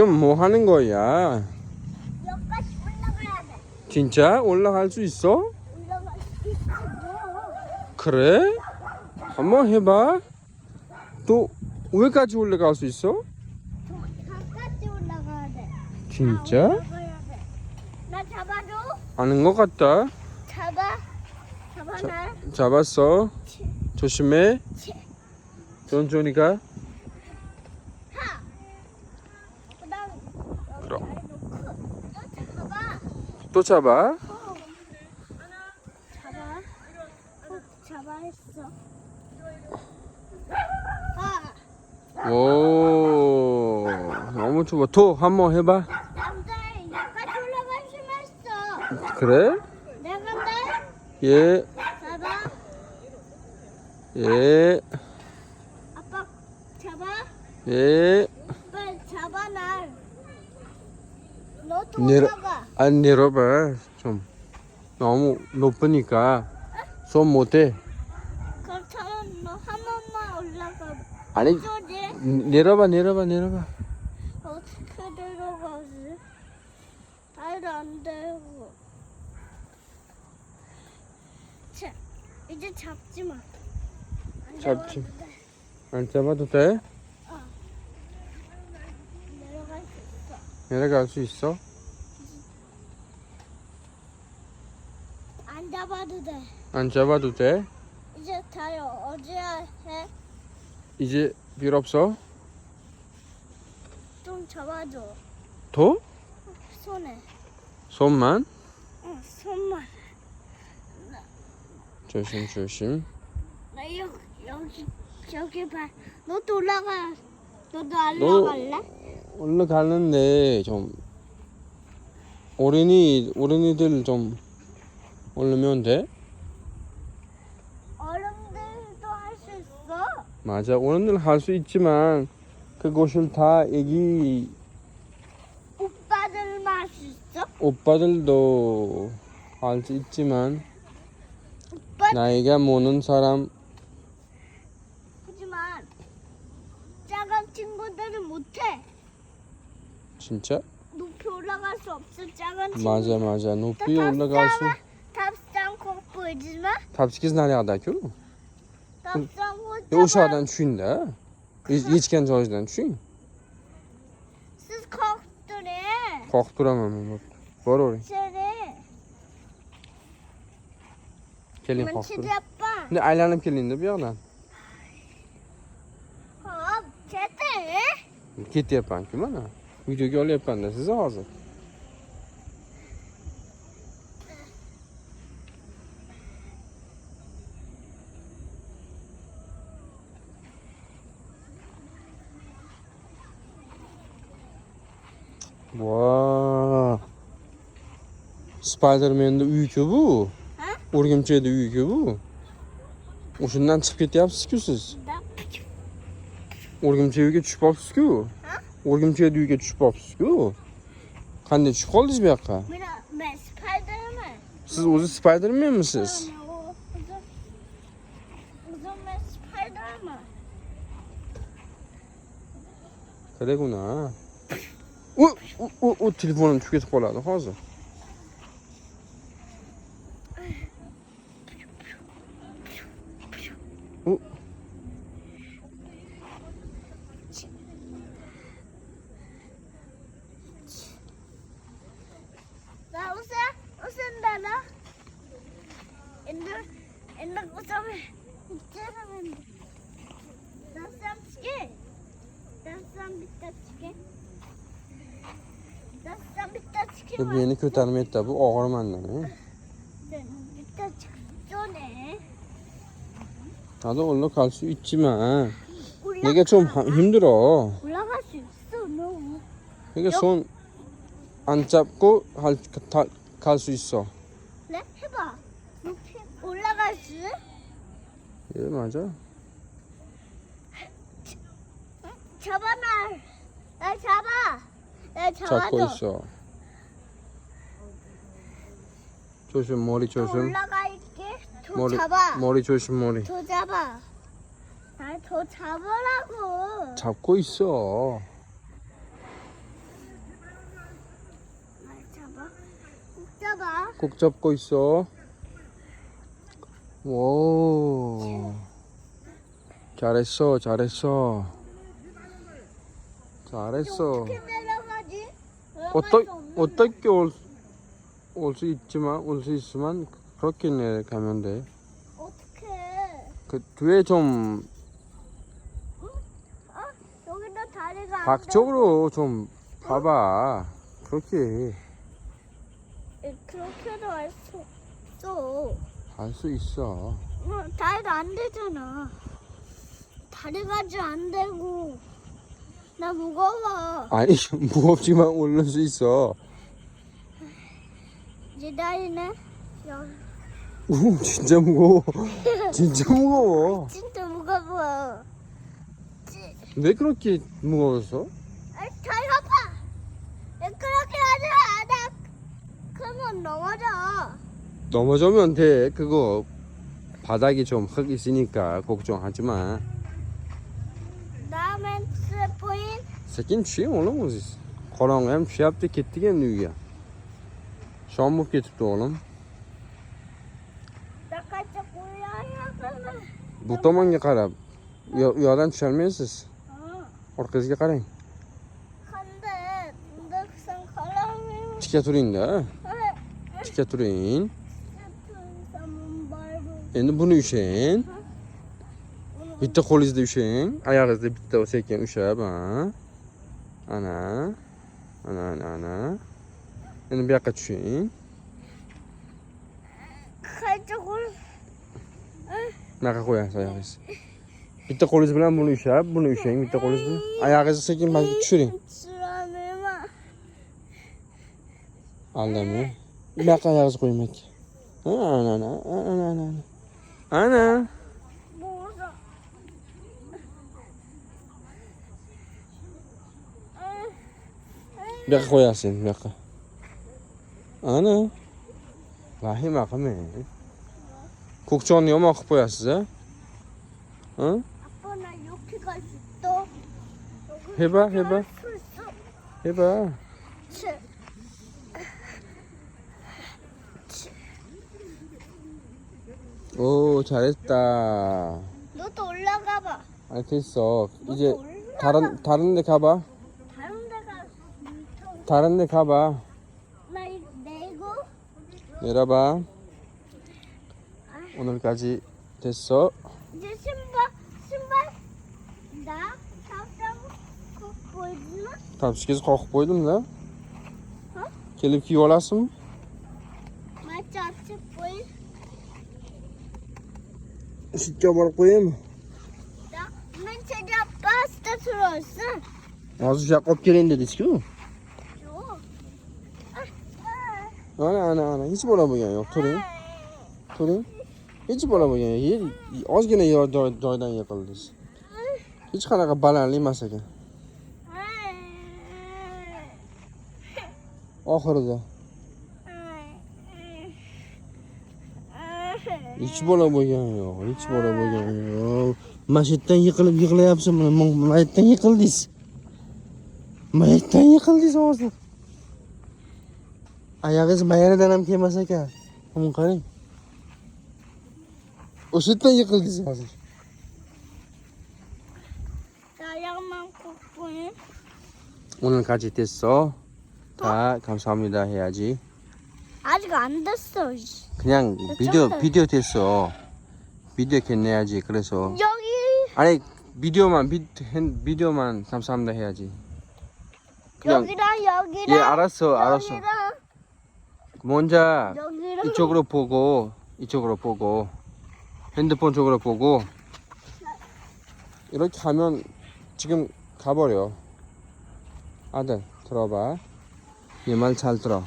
지금 뭐 하는 거야? 여기까지 올라가야 돼. 진짜 올라갈 수 있어? 올라갈 수 있어. 그래? 한번 해봐. 또 위까지 올라갈 수 있어? 저 올라가야 돼. 진짜? 올라가야 돼. 나 잡아줘. 아는 것 같다. 잡아. 잡아 자- 나. 잡았어. 조심해. 치. 천천히 가. 하. 그다음 여기 그럼. 아래 놓고 또 잡아. 또 잡아. 어. 잡아. 어, 잡아 했어. 아, 오, 너무 좋아. 또 한번 해봐. 남자애 올라갈 수 있어. 그래? 내가 간다. 예, 잡아. 예, 아빠 잡아. 예. 빨리 잡아 날. 너도 내려- 올라가. 안 내려봐. 좀 너무 높으니까 손 못해. 그렇다면 너한 번만 올라가. 아니 저지 내려봐, 내려봐, 내려봐. 어떻게 내려가지? 말도 안 되고. 자, 이제 잡지 마. 안 잡지. 잡아도 돼. 안 잡아도 돼? 내려갈 수 있어. 내려갈 수 있어? 안 잡아도 돼. 안 잡아도 돼? 이제 다리 어디야 해? 이제 필요 없어? 좀 잡아줘. 더? 손에. 손만? 응, 손만. 조심, 조심. 나 여기 여기 저기 봐. 너도 올라가. 너도 올라갈래? 올라가는데 좀 어린이 어린이들 좀 올르면 돼? 어른들도 할 수 있어. 맞아 어른들 할 수 있지만 그곳을 다 애기 오빠들만 할 수 있어. 오빠들도 할 수 있지만 오빠 나이가 많은 사람 하지만 작은 친구들은 못해. 진짜 높이 올라갈 수 없어. 작은 친구. 맞아 맞아 높이 올라갈 수 꼭 보이지만 Tabii ki nerede 답상 못 E, o aşağıdan düşün de. Hiç, hiçken joydan düşün. Siz korktunuz. Kalkıp duramam ben. Var oraya. Şöyle. Gelin Ben kalk dur. yapma. Ne aylanıp gelin de bir yandan. Hop. Çete. Git yapan kim ana? Videoyu öyle Wow. Spider-Man'da uyi-ku bu. O'rgimchakda uyi-ku bu. O'shandan chiqib ketyapsiz-ku siz. O'rgimchak uyiga tushib qolibsiz-ku. O'rgimchakda uyiga tushib qolibsiz-ku. Qanday tushib qoldingiz bu yoqqa? Men Spider-Man. Siz o'zi Spider-Manmisiz? Spider-Man. Telefon ha. Oh, oh, oh, t'es loin de tuer trois là, la rose. Oh. Bu beni ko'tarmaydi bu og'ir mandan. 비타 치게 쪼네 나도 올라갈 수 있지만 내가 좀 하- 힘들어. 올라갈 수 있어 너 그러니까 손안 잡고 갈 수 있어. 그래? 해봐 높이 올라갈 수? 예 맞아. 잡아 날. 날 잡아. 날 잡아줘. 잡고 있어. 조심 머리 조심. 올라갈게. 저 머리 잡아. 머리 조심 머리. 저 잡아. 아, 나저 잡으라고. 잡고 있어. 아, 잡아. 꼭 잡고 있어. 오. 잘했어, 잘했어. 잘했어. 어떻게 내려가지? 어, 어떻게 어떻게 올 수 있지만, 올 수 있으면 그렇게 내려가면 돼. 어떻게? 그 뒤에 좀 어? 여기도 다리가 안 박쪽으로 좀 봐봐. 그렇게 돼. 그렇게도 할 수 없어. 할수 있어. 뭐, 다리가 안 되잖아. 다리가 안 되고. 나 무거워. 아니 무겁지만 오를 수 있어. 네 여기 오 진짜 무거워. 진짜 무거워. 진짜 무거워. 왜 그렇게 무거웠어? 아, 아파. 왜 그렇게 하지 마. 나 그러면 넘어져. 넘어지면 돼. 그거 바닥이 좀 흙 있으니까 걱정하지 마. 다음엔 스포인 ketdik endi uyga. Shom bo'lib ketibdi o'g'lim. 나까지 고야야 Şambuk getirdi oğlum. Bu tomonga qarab yo'ldan tusholmaysiz orqangizga qarang tikka turingda tikka turing endi buni ushlang bitta qo'lingizda ushlang oyog'ingizda bitta sekin ushlab ana. Ana ana ana. אני ביחדשין. Merhakuya ayağız. Bitti koluz bilen bunu üşer, bunu üşeyim, bitti koluz bilen. Ayağızı sekin ben düşüreyim. Anlamıyor. Bak ayağızı koyayım ek. Ana ana ana ana ana. Ana. Bir dakika koyarsın, bir dakika. Ana. Vahima qilmang. Ko'kchonni yomon qilib qo'yasiz, a? 있어 해봐. 치. 오, 잘했다. 너도 올라가 봐 아, 됐어. 이제 다른 다른 데 가봐. 다른 데가 엄청 다른 데 가봐. 나 이- 내고 내려봐. 오늘까지 됐어. 이제 신발 신발 나 깜짝 그 보여주나? Tapshikasi qoqib qo'ydim-da. Ha? Kelib kiyib olasizmi? 맞지 앞에 보이 Sutga borib qo'yaymi? 나 맨체리 파스타 들어왔 Ana, ana, ana. Hech bola bo'lgani yo'q. Turing, turing. Hech bola bo'lgani yo'q. Ozgina joydan yiqildingiz. Hech qanaqa balandlik emas ekan. Oxirida hech bola bo'lgani yo'q. Hech bola bo'lgani yo'q. Mana shu yerdan yiqilib yig'layapsiz. Mana yiqildingiz. Mana yiqildingiz hozir. Oyog'ingiz mayanidan ham kelmas ekan. Buni qarang. O'sha yerdan yiqildingiz hozir. 나양만 콧보이 오늘까지 됐어. 다 감사합니다 해야지. 아직 안 됐어 씨. 그냥 비디오 됐잖아. 비디오 됐어. 비디오 겠내야지. 그래서 여기 아니 비디오만 비, 핸- 비디오만 감사합니다 해야지. 그냥 여기랑 여기랑 예 알았어 알았어. 여기랑 먼저 여기랑 이쪽으로 보고 이쪽으로 보고 핸드폰 쪽으로 보고 이렇게 하면 지금 가버려. 아들 들어봐. 얘말잘 들어.